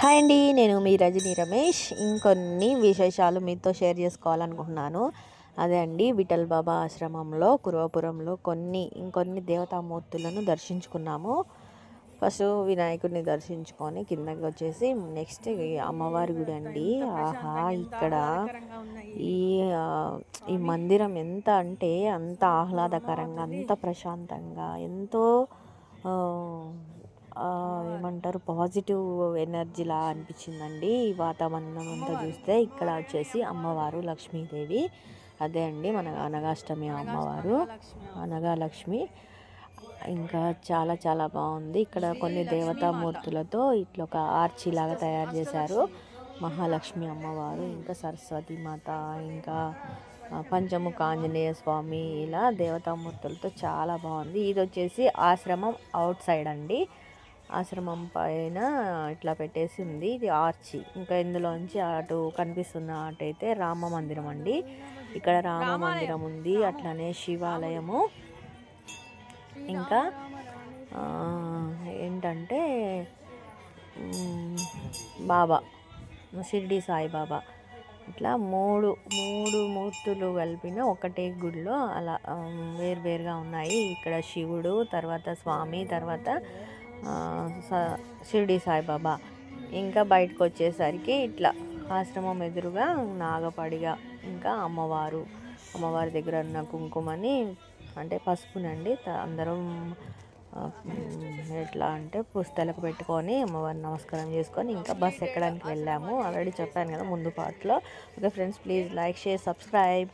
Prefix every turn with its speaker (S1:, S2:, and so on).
S1: Hi అండి నేను మీ రజని రమేష్. ఇంకొన్ని విశేషాలు మీతో షేర్ చేసుకోవాలనుకుంటున్నాను. అదే అండి విఠల్ బాబా ఆశ్రమంలో కురవపురంలో కొన్ని ఇంకొన్ని దేవతామూర్తులను దర్శించుకున్నాము. ఫస్ట్ వినాయకుడిని దర్శించుకొని కిందకి వచ్చేసి నెక్స్ట్ అమ్మవారి గుడి అండి. ఆహా ఇక్కడ ఈ ఈ మందిరం ఎంత అంటే అంత ఆహ్లాదకరంగా అంత ప్రశాంతంగా ఎంతో ఏమంటారు పాజిటివ్ ఎనర్జీలా అనిపించిందండి ఈ వాతావరణం అంతా చూస్తే. ఇక్కడ వచ్చేసి అమ్మవారు లక్ష్మీదేవి. అదే అండి మన అనగాష్టమి అమ్మవారు. అనగా లక్ష్మి ఇంకా చాలా చాలా బాగుంది. ఇక్కడ కొన్ని దేవతామూర్తులతో ఇట్లా ఒక ఆర్చి లాగా తయారు చేశారు. మహాలక్ష్మి అమ్మవారు ఇంకా సరస్వతి మాత ఇంకా పంచముఖ ఆంజనేయ స్వామి ఇలా దేవతామూర్తులతో చాలా బాగుంది. ఇది వచ్చేసి ఆశ్రమం అవుట్ సైడ్ అండి. ఆశ్రమం పైన ఇట్లా పెట్టేసి ఉంది ఇది ఆర్చి. ఇంకా ఇందులోంచి అటు కనిపిస్తున్న అటు అయితే రామ మందిరం అండి. ఇక్కడ రామ మందిరం ఉంది. అట్లానే శివాలయము. ఇంకా ఏంటంటే బాబా షిర్డి సాయిబాబా ఇట్లా మూడు మూడు మూర్తులు కలిపిన ఒకటే గుడిలో అలా వేరువేరుగా ఉన్నాయి. ఇక్కడ శివుడు తర్వాత స్వామి తర్వాత షిరిడి సాయిబాబా. ఇంకా బయటకు వచ్చేసరికి ఇట్లా ఆశ్రమం ఎదురుగా నాగపడిగా ఇంకా అమ్మవారు. అమ్మవారి దగ్గర ఉన్న కుంకుమని అంటే పసుపునండి అందరం ఎట్లా అంటే పుస్తలకు పెట్టుకొని అమ్మవారిని నమస్కారం చేసుకొని ఇంకా బస్ ఎక్కడానికి వెళ్ళాము. ఆల్రెడీ చెప్పాను కదా ముందు పాటలో okay friends please like share subscribe